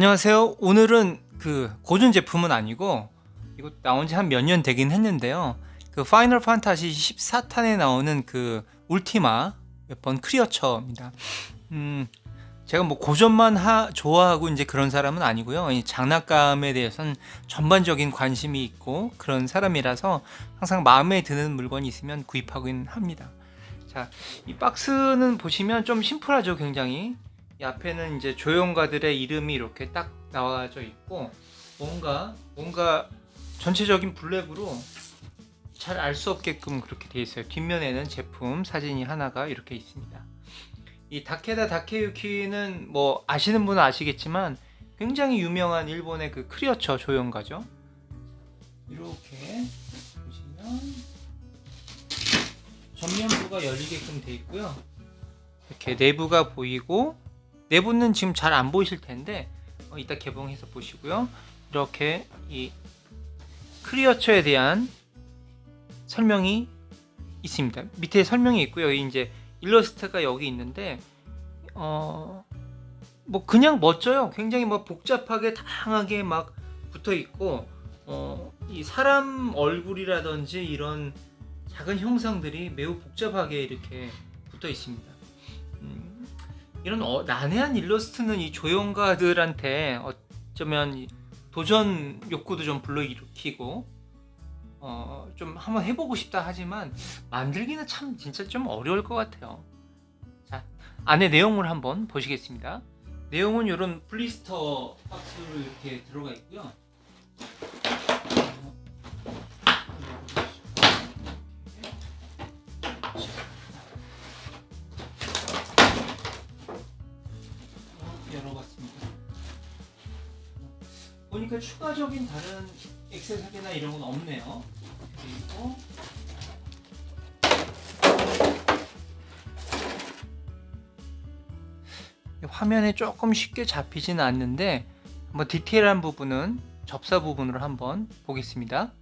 안녕하세요. 오늘은 그 고전 제품은 아니고 이거 나온 지 한 몇 년 되긴 했는데요. 그 파이널 판타지 14탄에 나오는 그 울티마 몇 번 크리어처입니다. 음, 제가 뭐 고전만 하, 좋아하고 이제 그런 사람은 아니고요. 이 장난감에 대해서는 전반적인 관심이 있고 그런 사람이라서 항상 마음에 드는 물건이 있으면 구입하긴 합니다. 자, 이 박스는 보시면 좀 심플하죠, 굉장히. 이 앞에는 이제 조형가들의 이름이 이렇게 딱 나와져 있고 뭔가 뭔가 전체적인 블랙으로 잘 알 수 없게끔 그렇게 되어 있어요. 뒷면에는 제품 사진이 하나가 이렇게 있습니다. 이 다케다 다케유키는 뭐 아시는 분은 아시겠지만 굉장히 유명한 일본의 그 크리어처 조형가죠. 이렇게 보시면 전면부가 열리게끔 되어 있고요. 이렇게 내부가 보이고 내부는 지금 잘 안 보이실 텐데 어, 이따 개봉해서 보시고요. 이렇게 이 크리어처에 대한 설명이 있습니다. 밑에 설명이 있고요. 이제 일러스트가 여기 있는데 어 뭐 그냥 멋져요. 굉장히 뭐 복잡하게 다양하게 막 붙어 있고 어 이 사람 얼굴이라든지 이런 작은 형상들이 매우 복잡하게 이렇게 붙어 있습니다. 음, 이런 어, 난해한 일러스트는 이 조형가들한테 어쩌면 이 도전 욕구도 좀 불러일으키고 어, 좀 한번 해보고 싶다 하지만 만들기는 참 진짜 좀 어려울 것 같아요. 자 안에 내용을 한번 보시겠습니다. 내용은 이런 블리스터 박스로 이렇게 들어가 있고요. 보니까 추가적인 다른 액세서리나 이런 건 없네요. 그리고 화면에 조금 쉽게 잡히지는 않는데 뭐 디테일한 부분은 접사 부분으로 한번 보겠습니다.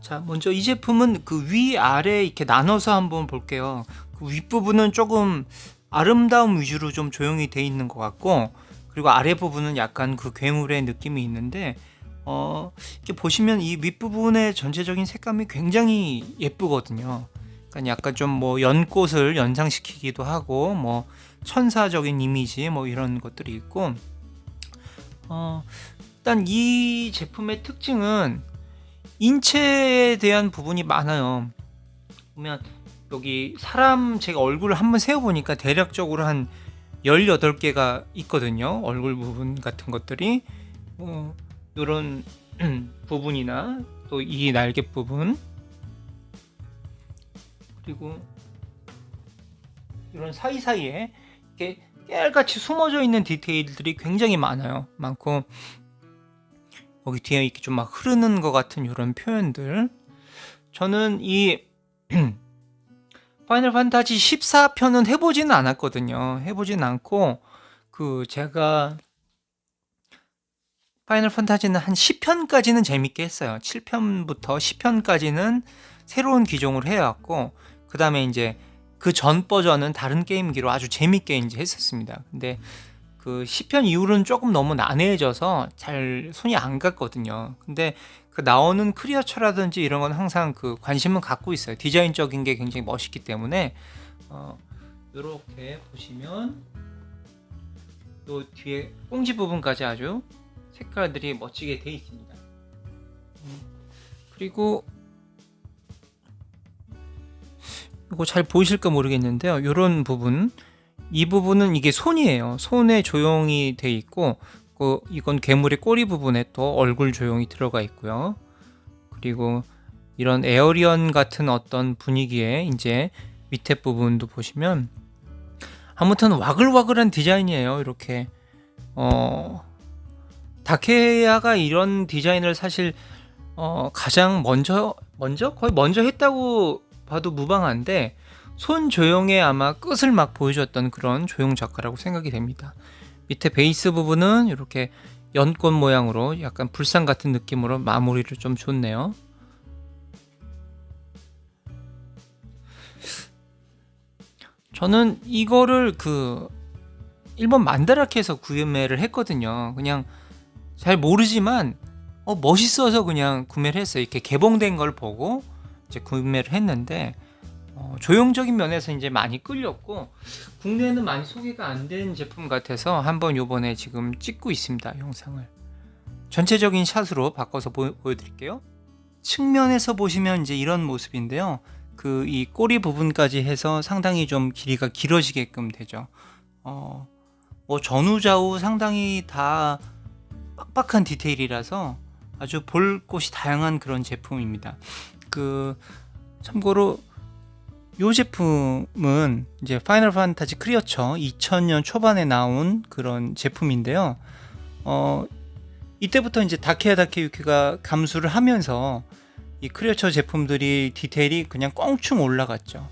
자, 먼저 이 제품은 그 위아래 이렇게 나눠서 한번 볼게요. 그 윗부분은 조금 아름다움 위주로 좀 조용히 돼 있는 것 같고 그리고 아래 부분은 약간 그 괴물의 느낌이 있는데 어, 이렇게 보시면 이 윗부분의 전체적인 색감이 굉장히 예쁘거든요. 그러니까 약간 좀 뭐 연꽃을 연상시키기도 하고 뭐 천사적인 이미지 뭐 이런 것들이 있고 어, 일단 이 제품의 특징은 인체에 대한 부분이 많아요. 보면 여기 사람 제가 얼굴을 한번 세어 보니까 대략적으로 한 18개가 있거든요. 얼굴 부분 같은 것들이 뭐 이런 부분이나 또 이 날개 부분 그리고 이런 사이사이에 이렇게 깨알같이 숨어져 있는 디테일들이 굉장히 많아요. 많고 여기 뒤에 이렇게 좀 막 흐르는 것 같은 이런 표현들. 저는 이 파이널 판타지 14편은 해보지는 않았거든요. 해보진 않고 그 제가 파이널 판타지는 한 10편까지는 재밌게 했어요. 7편부터 10편까지는 새로운 기종을 해왔고 그 다음에 이제 그 전 버전은 다른 게임기로 아주 재밌게 이제 했었습니다. 근데 그 10편 이후로는 조금 너무 난해해져서 잘 손이 안 갔거든요. 근데 그 나오는 크리어처라든지 이런 건 항상 그 관심은 갖고 있어요. 디자인적인 게 굉장히 멋있기 때문에 어, 이렇게 보시면 요 뒤에 꽁지 부분까지 아주 색깔들이 멋지게 돼 있습니다. 음, 그리고 이거 잘 보이실까 모르겠는데요. 이런 부분 이 부분은 이게 손이에요. 손에 조형이 돼 있고 그 이건 괴물의 꼬리 부분에 또 얼굴 조형이 들어가 있고요. 그리고 이런 에어리언 같은 어떤 분위기에 이제 밑에 부분도 보시면 아무튼 와글와글한 디자인이에요. 이렇게 어 다케야가 이런 디자인을 사실 어 가장 먼저 먼저 거의 먼저 했다고 봐도 무방한데 손 조형의 아마 끝을 막 보여줬던 그런 조형 작가라고 생각이 됩니다. 밑에 베이스 부분은 이렇게 연꽃 모양으로 약간 불상 같은 느낌으로 마무리를 좀 줬네요. 저는 이거를 그 일본 만다라케에서 구매를 했거든요. 그냥 잘 모르지만 어, 멋있어서 그냥 구매를 했어요. 이렇게 개봉된 걸 보고 이제 구매를 했는데 어, 조형적인 면에서 이제 많이 끌렸고 국내에는 많이 소개가 안 된 제품 같아서 한번 요번에 지금 찍고 있습니다. 영상을 전체적인 샷으로 바꿔서 보, 보여드릴게요. 측면에서 보시면 이제 이런 모습인데요. 그 이 꼬리 부분까지 해서 상당히 좀 길이가 길어지게끔 되죠. 어, 뭐 전후 좌우 상당히 다 빡빡한 디테일이라서 아주 볼 곳이 다양한 그런 제품입니다. 그 참고로 이 제품은 이제 파이널 판타지 크리어처 2000년 초반에 나온 그런 제품인데요. 어 이때부터 이제 다케야 다케유키가 감수를 하면서 이 크리어처 제품들이 디테일이 그냥 껑충 올라갔죠.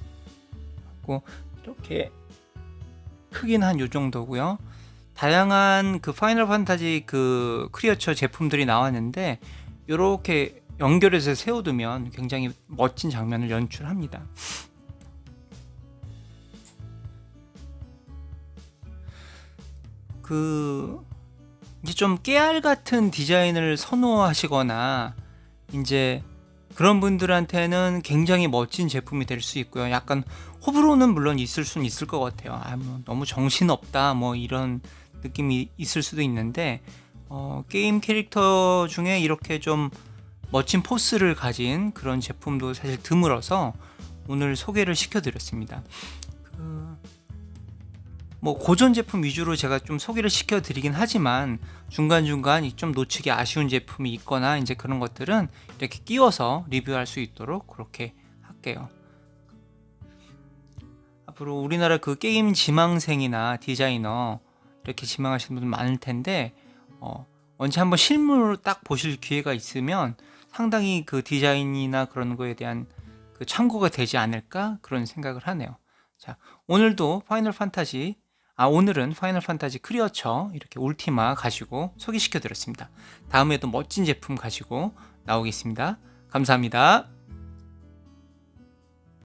그리고 이렇게 크긴 한 요 정도고요. 다양한 그 파이널 판타지 그 크리어처 제품들이 나왔는데 이렇게 연결해서 세워두면 굉장히 멋진 장면을 연출합니다. 그 이제 좀 깨알 같은 디자인을 선호하시거나 이제 그런 분들한테는 굉장히 멋진 제품이 될 수 있고요. 약간 호불호는 물론 있을 수는 있을 것 같아요. 아, 뭐 너무 정신 없다 뭐 이런 느낌이 있을 수도 있는데 어, 게임 캐릭터 중에 이렇게 좀 멋진 포스를 가진 그런 제품도 사실 드물어서 오늘 소개를 시켜드렸습니다. 그, 뭐 고전 제품 위주로 제가 좀 소개를 시켜 드리긴 하지만 중간중간 좀 놓치기 아쉬운 제품이 있거나 이제 그런 것들은 이렇게 끼워서 리뷰할 수 있도록 그렇게 할게요. 앞으로 우리나라 그 게임 지망생이나 디자이너 이렇게 지망하시는 분들 많을 텐데 어, 언제 한번 실물로 딱 보실 기회가 있으면 상당히 그 디자인이나 그런 거에 대한 그 참고가 되지 않을까 그런 생각을 하네요. 자, 오늘도 파이널 판타지 아 오늘은 파이널 판타지 크리어처 이렇게 울티마 가지고 소개시켜 드렸습니다. 다음에도 멋진 제품 가지고 나오겠습니다. 감사합니다.